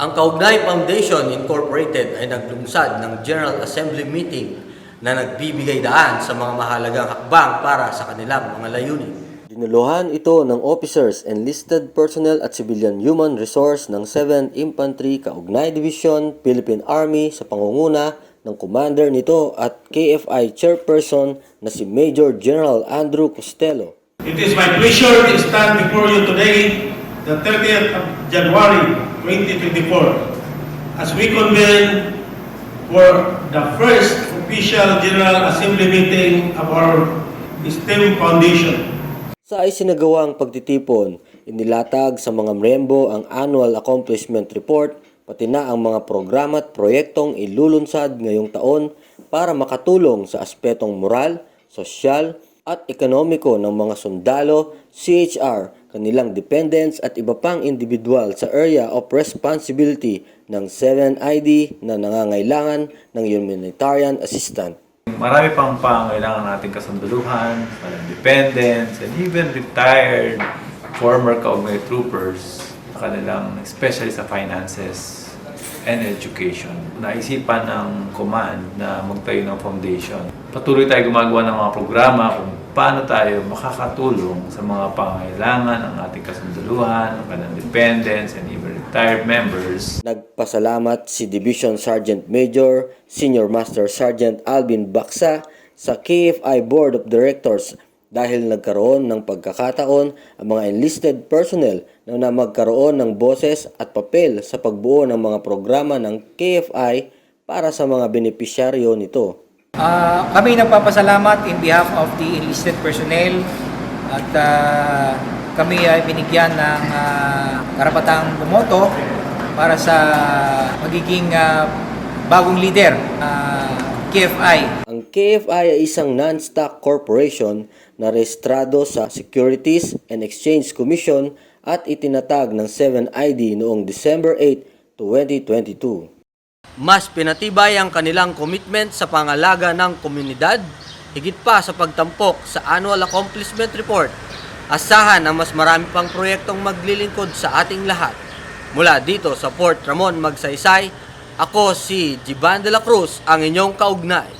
Ang Kaugnay Foundation Incorporated ay naglungsad ng General Assembly meeting na nagbibigay daan sa mga mahalagang hakbang para sa kanilang mga layunin. Dinuluhan ito ng officers, enlisted personnel at civilian human resource ng 7th Infantry Kaugnay Division, Philippine Army sa pangunguna ng commander nito at KFI chairperson na si Major General Andrew Costello. It is my pleasure to stand before you today, the 30th of January 2024, as we convene for the first official General Assembly meeting of our STEM Foundation. Sa isinagawang pagtitipon, inilatag sa mga miyembro ang Annual Accomplishment Report pati na ang mga programa at proyektong ilulunsad ngayong taon para makatulong sa aspetong moral, sosyal at ekonomiko ng mga sundalo, CHR, kanilang dependents at iba pang individual sa area of responsibility ng 7ID na nangangailangan ng humanitarian assistance. Marami pang pangailangan nating kasunduluhan, dependents, and even retired former kaugnay troopers kanilang, especially sa finances and education. Naisipan ng command na magtayo ng foundation. Patuloy tayo gumagawa ng mga programa kung paano tayo makakatulong sa mga pangailangan ng ating kasunduluhan, ng kanilang dependents, and even retired members Nagpasalamat si Division Sergeant Major Senior Master Sergeant Alvin Baksa sa KFI Board of Directors dahil nagkaroon ng pagkakataon ang mga enlisted personnel na na magkaroon ng boses at papel sa pagbuo ng mga programa ng KFI para sa mga benepisyaryo nito. Ah, kami nagpapasalamat in behalf of the enlisted personnel at ah, kami ay binigyan ng ah, karapatang bumoto para sa magiging ah, bagong leader ah, KFI. Ang KFI ay isang non-stock corporation na rehistrado sa Securities and Exchange Commission at itinatag ng 7ID noong December 8, 2022. Mas pinatibay ang kanilang commitment sa pangalaga ng komunidad, higit pa sa pagtampok sa Annual Accomplishment Report. Asahan ang mas marami pang proyektong maglilingkod sa ating lahat. Mula dito sa Fort Ramon, Magsaysay, ako si Jiban de la Cruz, ang inyong kaugnay.